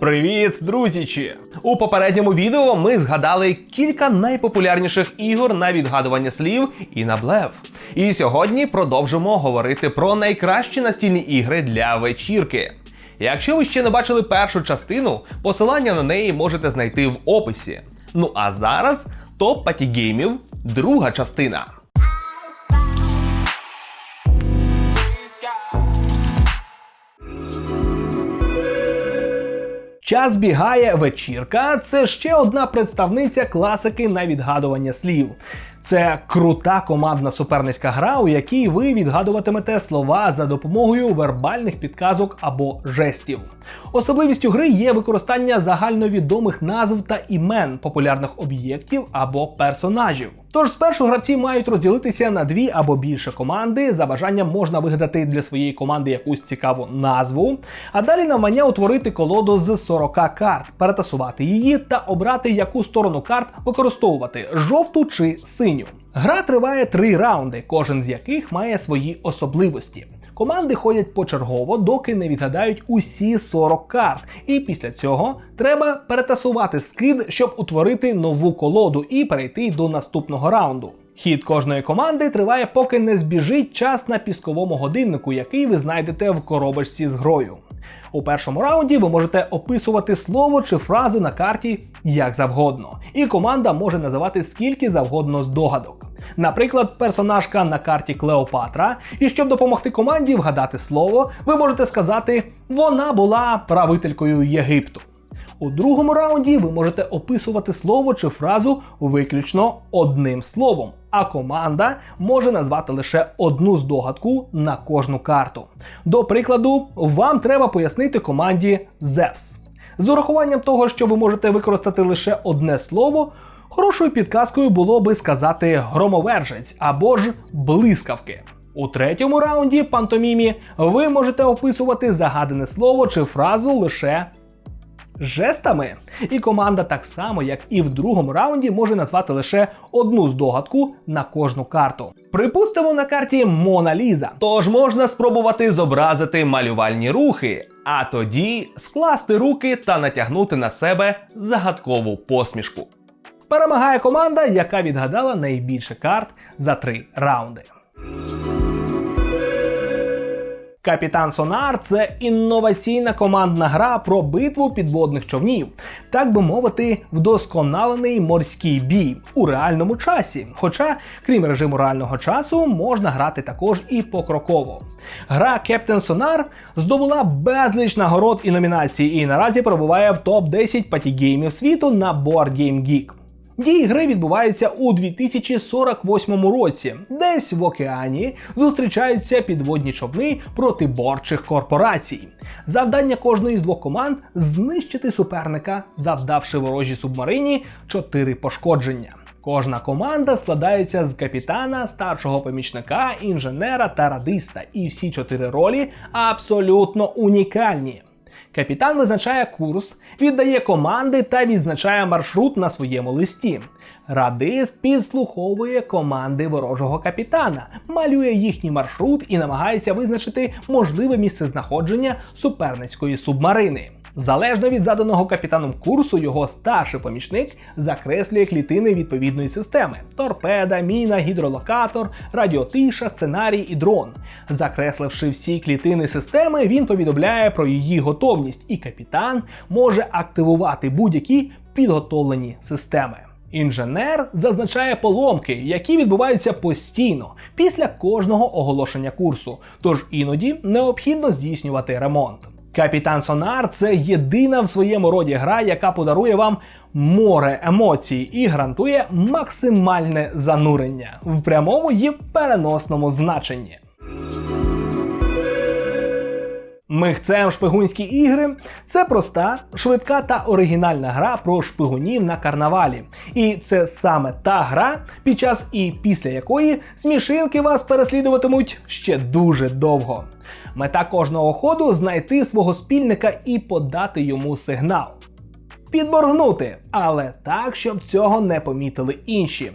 Привіт, друзічі! У попередньому відео ми згадали кілька найпопулярніших ігор на відгадування слів і на блеф. І сьогодні продовжимо говорити про найкращі настільні ігри для вечірки. Якщо ви ще не бачили першу частину, посилання на неї можете знайти в описі. Ну а зараз топ патігеймів, друга частина. Час бігає вечірка. Це ще одна представниця класики на відгадування слів. Це крута командна суперницька гра, у якій ви відгадуватимете слова за допомогою вербальних підказок або жестів. Особливістю гри є використання загальновідомих назв та імен популярних об'єктів або персонажів. Тож спершу гравці мають розділитися на дві або більше команди. За бажанням можна вигадати для своєї команди якусь цікаву назву, а далі навмання утворити колоду з 40 карт, перетасувати її та обрати, яку сторону карт використовувати жовту чи синю. Гра триває три раунди, кожен з яких має свої особливості. Команди ходять почергово, доки не відгадають усі 40 карт, і після цього треба перетасувати скид, щоб утворити нову колоду і перейти до наступного раунду. Хід кожної команди триває, поки не збіжить час на пісковому годиннику, який ви знайдете в коробочці з грою. У першому раунді ви можете описувати слово чи фрази на карті як завгодно, і команда може називати скільки завгодно здогадок. Наприклад, персонажка на карті Клеопатра, і щоб допомогти команді вгадати слово, ви можете сказати, вона була правителькою Єгипту. У другому раунді ви можете описувати слово чи фразу виключно одним словом, а команда може назвати лише одну здогадку на кожну карту. До прикладу, вам треба пояснити команді Зевс. З урахуванням того, що ви можете використати лише одне слово, хорошою підказкою було би сказати громовержець або ж блискавки. У третьому раунді пантомімі ви можете описувати загадане слово чи фразу лише жестами. І команда так само, як і в другому раунді, може назвати лише одну здогадку на кожну карту. Припустимо на карті Мона Ліза. Тож можна спробувати зобразити малювальні рухи, а тоді скласти руки та натягнути на себе загадкову посмішку. Перемагає команда, яка відгадала найбільше карт за три раунди. Капітан Сонар це інноваційна командна гра про битву підводних човнів, так би мовити, вдосконалений морський бій у реальному часі. Хоча, крім режиму реального часу, можна грати також і покроково. Гра Captain Sonar здобула безліч нагород і номінацій, і наразі перебуває в топ 10 патігеймів світу на Board Game Geek. Дії гри відбуваються у 2048 році. Десь в океані зустрічаються підводні човни протиборчих корпорацій. Завдання кожної з двох команд знищити суперника, завдавши ворожій субмарині 4 пошкодження. Кожна команда складається з капітана, старшого помічника, інженера та радиста, і всі чотири ролі абсолютно унікальні. Капітан визначає курс, віддає команди та відзначає маршрут на своєму листі. Радист підслуховує команди ворожого капітана, малює їхній маршрут і намагається визначити можливе місце знаходження суперницької субмарини. Залежно від заданого капітаном курсу, його старший помічник закреслює клітини відповідної системи: торпеда, міна, гідролокатор, радіотиша, сценарій і дрон. Закресливши всі клітини системи, він повідомляє про її готовність, і капітан може активувати будь-які підготовлені системи. Інженер зазначає поломки, які відбуваються постійно після кожного оголошення курсу, тож іноді необхідно здійснювати ремонт. Капітан Сонар це єдина в своєму роді гра, яка подарує вам море емоцій і гарантує максимальне занурення в прямому і переносному значенні. Михцем шпигунські ігри це проста, швидка та оригінальна гра про шпигунів на карнавалі. І це саме та гра, під час і після якої смішинки вас переслідуватимуть ще дуже довго. Мета кожного ходу знайти свого спільника і подати йому сигнал. підморгнути, але так, щоб цього не помітили інші.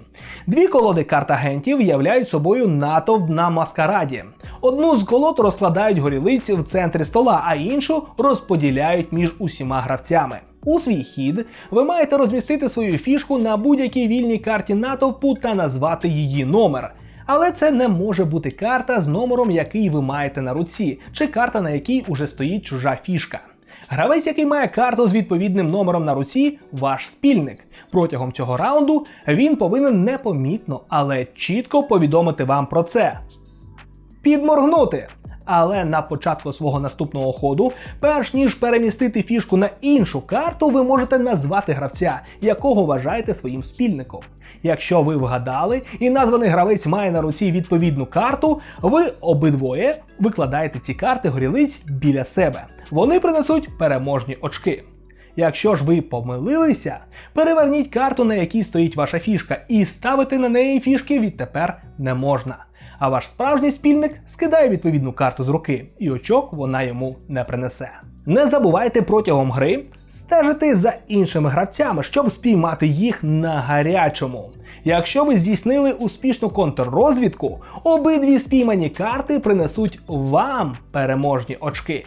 Дві колоди карт агентів являють собою натовп на маскараді. Одну з колод розкладають горілиці в центрі стола, а іншу розподіляють між усіма гравцями. У свій хід ви маєте розмістити свою фішку на будь-якій вільній карті натовпу та назвати її номер. Але це не може бути карта з номером, який ви маєте на руці, чи карта, на якій уже стоїть чужа фішка. Гравець, який має карту з відповідним номером на руці, ваш спільник. Протягом цього раунду він повинен непомітно, але чітко повідомити вам про це. Підморгнути. Але на початку свого наступного ходу, перш ніж перемістити фішку на іншу карту, ви можете назвати гравця, якого вважаєте своїм спільником. Якщо ви вгадали і названий гравець має на руці відповідну карту, ви обидвоє викладаєте ці карти горілиць біля себе. Вони принесуть переможні очки. Якщо ж ви помилилися, переверніть карту, на якій стоїть ваша фішка, і ставити на неї фішки відтепер не можна. А ваш справжній спільник скидає відповідну карту з руки, і очок вона йому не принесе. Не забувайте протягом гри стежити за іншими гравцями, щоб спіймати їх на гарячому. Якщо ви здійснили успішну контррозвідку, обидві спіймані карти принесуть вам переможні очки.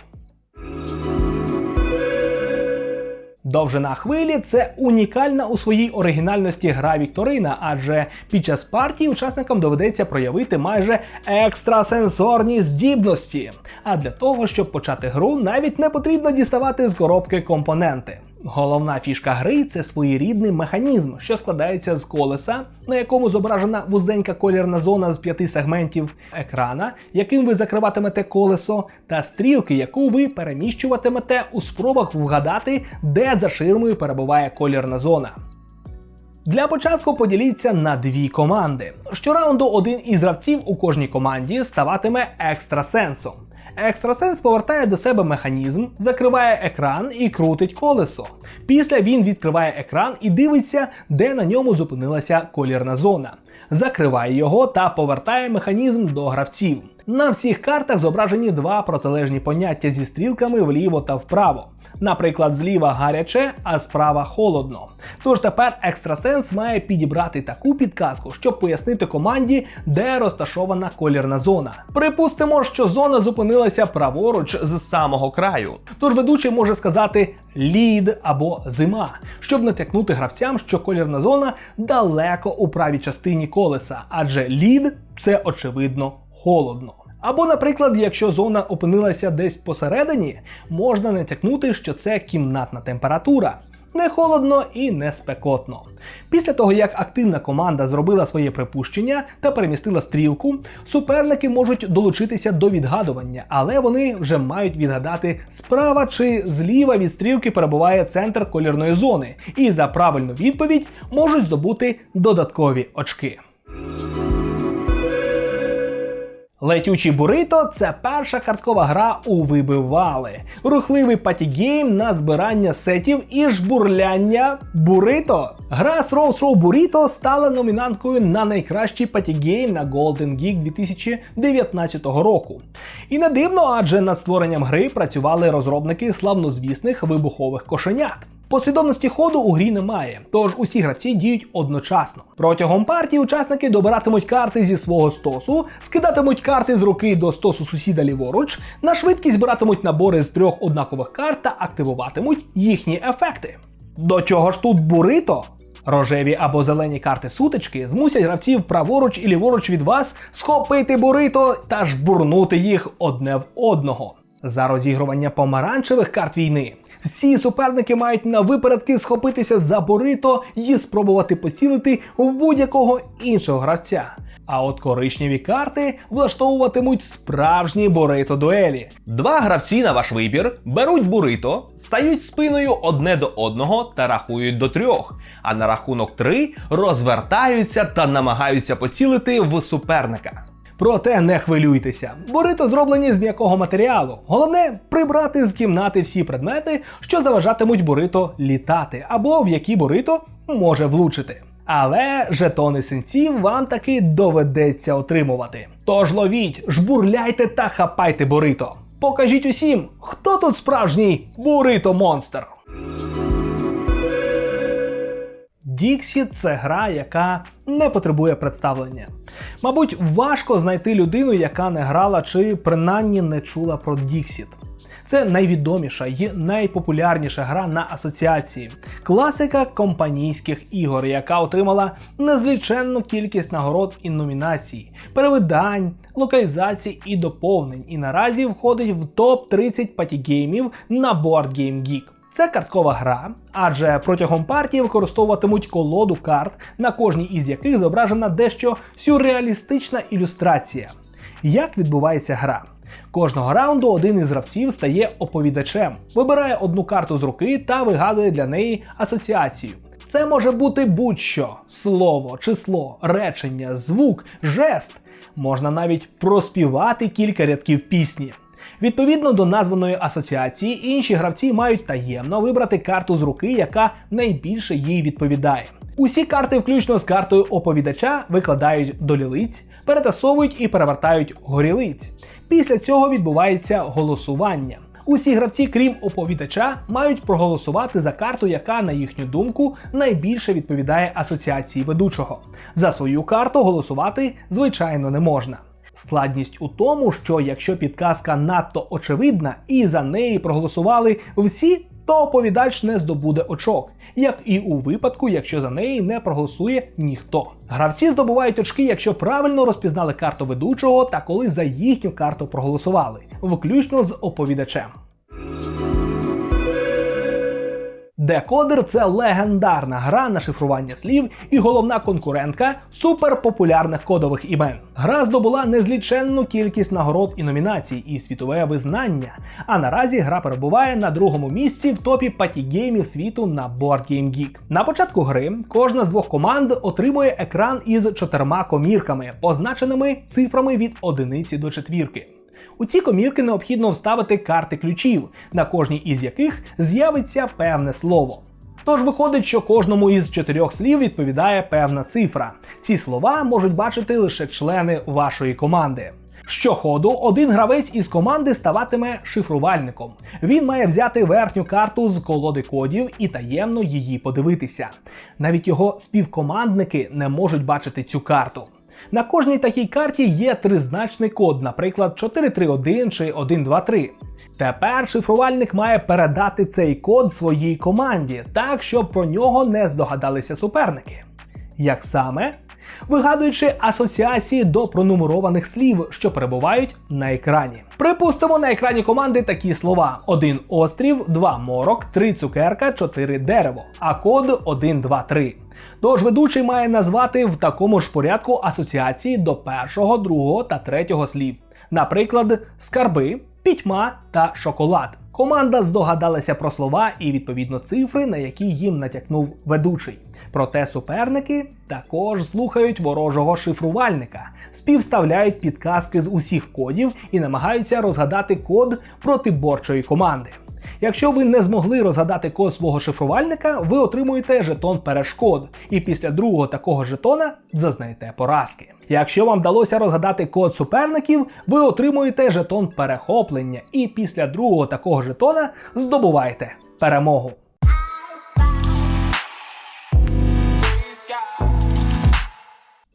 Довжина хвилі це унікальна у своїй оригінальності гра Вікторина, адже під час партії учасникам доведеться проявити майже екстрасенсорні здібності. А для того, щоб почати гру, навіть не потрібно діставати з коробки компоненти. Головна фішка гри це своєрідний механізм, що складається з колеса, на якому зображена вузенька колірна зона з п'яти сегментів екрана, яким ви закриватимете колесо, та стрілки, яку ви переміщуватимете у спробах вгадати, де за ширмою перебуває колірна зона. Для початку поділіться на дві команди. Щораунду один із гравців у кожній команді ставатиме екстрасенсом. Екстрасенс повертає до себе механізм, закриває екран і крутить колесо. Після він відкриває екран і дивиться, де на ньому зупинилася колірна зона. Закриває його та повертає механізм до гравців. На всіх картах зображені два протилежні поняття зі стрілками вліво та вправо. Наприклад, зліва гаряче, а справа холодно. Тож тепер екстрасенс має підібрати таку підказку, щоб пояснити команді, де розташована колірна зона. Припустимо, що зона зупинилася праворуч з самого краю. Тож ведучий може сказати лід або зима, щоб натякнути гравцям, що колірна зона далеко у правій частині колеса, адже лід це очевидно холодно. Або, наприклад, якщо зона опинилася десь посередині, можна натякнути, що це кімнатна температура. Не холодно і не спекотно. Після того, як активна команда зробила своє припущення та перемістила стрілку, суперники можуть долучитися до відгадування, але вони вже мають відгадати справа чи зліва від стрілки перебуває центр колірної зони, і за правильну відповідь можуть здобути додаткові очки. Летючий бурито це перша карткова гра у вибивали. Рухливий патігейм на збирання сетів і жбурляння бурито. Гра Throw Throw Burrito стала номінанткою на найкращий патігейм на Golden Geek 2019 року. І не дивно, адже над створенням гри працювали розробники славнозвісних вибухових кошенят. Послідовності ходу у грі немає, тож усі гравці діють одночасно. Протягом партії учасники добиратимуть карти зі свого стосу, скидатимуть карти з руки до стосу сусіда ліворуч, на швидкість збиратимуть набори з трьох однакових карт та активуватимуть їхні ефекти. До чого ж тут бурито? Рожеві або зелені карти сутички змусять гравців праворуч і ліворуч від вас схопити бурито та жбурнути їх одне в одного. За розігрування помаранчевих карт війни всі суперники мають на випередки схопитися за борито і спробувати поцілити в будь-якого іншого гравця. А от коричневі карти влаштовуватимуть справжні борито дуелі. Два гравці на ваш вибір беруть бурито, стають спиною одне до одного та рахують до трьох. А на рахунок три розвертаються та намагаються поцілити в суперника. Проте не хвилюйтеся, борито зроблені з м'якого матеріалу. Головне прибрати з кімнати всі предмети, що заважатимуть борито літати, або в які борито може влучити. Але жетони синців вам таки доведеться отримувати. Тож ловіть, жбурляйте та хапайте борито. Покажіть усім, хто тут справжній бурито монстр. Dixit – це гра, яка не потребує представлення. Мабуть, важко знайти людину, яка не грала чи принаймні не чула про Dixit. Це найвідоміша і найпопулярніша гра на асоціації, класика компанійських ігор, яка отримала незліченну кількість нагород і номінацій, перевидань, локалізацій і доповнень, і наразі входить в топ 30 патігеймів на Board Game Geek. Це карткова гра, адже протягом партії використовуватимуть колоду карт, на кожній із яких зображена дещо сюрреалістична ілюстрація. Як відбувається гра? Кожного раунду один із гравців стає оповідачем, вибирає одну карту з руки та вигадує для неї асоціацію. Це може бути будь-що: слово, число, речення, звук, жест. Можна навіть проспівати кілька рядків пісні. Відповідно до названої асоціації, інші гравці мають таємно вибрати карту з руки, яка найбільше їй відповідає. Усі карти, включно з картою оповідача, викладають до лілиць, перетасовують і перевертають горілиць. Після цього відбувається голосування. Усі гравці, крім оповідача, мають проголосувати за карту, яка, на їхню думку, найбільше відповідає асоціації ведучого. За свою карту голосувати, звичайно, не можна. Складність у тому, що якщо підказка надто очевидна і за неї проголосували всі, то оповідач не здобуде очок, як і у випадку, якщо за неї не проголосує ніхто. Гравці здобувають очки, якщо правильно розпізнали карту ведучого та коли за їхню карту проголосували, включно з оповідачем. Декодер це легендарна гра на шифрування слів і головна конкурентка суперпопулярних кодових імен. Гра здобула незліченну кількість нагород і номінацій і світове визнання. А наразі гра перебуває на другому місці в топі патігеймів світу на Board Game Geek. На початку гри кожна з двох команд отримує екран із чотирма комірками, позначеними цифрами від одиниці до четвірки. У ці комірки необхідно вставити карти ключів, на кожній із яких з'явиться певне слово. Тож виходить, що кожному із чотирьох слів відповідає певна цифра. Ці слова можуть бачити лише члени вашої команди. Щоходу один гравець із команди ставатиме шифрувальником. Він має взяти верхню карту з колоди кодів і таємно її подивитися. Навіть його співкомандники не можуть бачити цю карту. На кожній такій карті є тризначний код, наприклад, 431 чи 123. Тепер шифрувальник має передати цей код своїй команді, так щоб про нього не здогадалися суперники. Як саме? Вигадуючи асоціації до пронумерованих слів, що перебувають на екрані. Припустимо на екрані команди такі слова: 1 острів, 2 морок, 3 цукерка, 4 дерево, а код 1, 2, 3. Тож ведучий має назвати в такому ж порядку асоціації до першого, другого та третього слів. Наприклад, скарби, пітьма та шоколад. Команда здогадалася про слова і відповідно цифри, на які їм натякнув ведучий. Проте суперники також слухають ворожого шифрувальника, співставляють підказки з усіх кодів і намагаються розгадати код протиборчої команди. Якщо ви не змогли розгадати код свого шифрувальника, ви отримуєте жетон перешкод, і після другого такого жетона зазнаєте поразки. Якщо вам вдалося розгадати код суперників, ви отримуєте жетон перехоплення, і після другого такого жетона здобуваєте перемогу.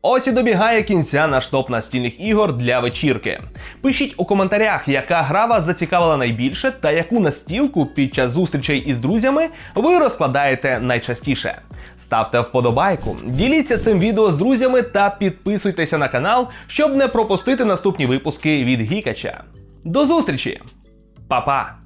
Ось і добігає кінця наш топ настільних ігор для вечірки. Пишіть у коментарях, яка гра вас зацікавила найбільше та яку настілку під час зустрічей із друзями ви розкладаєте найчастіше. Ставте вподобайку, діліться цим відео з друзями та підписуйтеся на канал, щоб не пропустити наступні випуски від Гікача. До зустрічі! Па-па!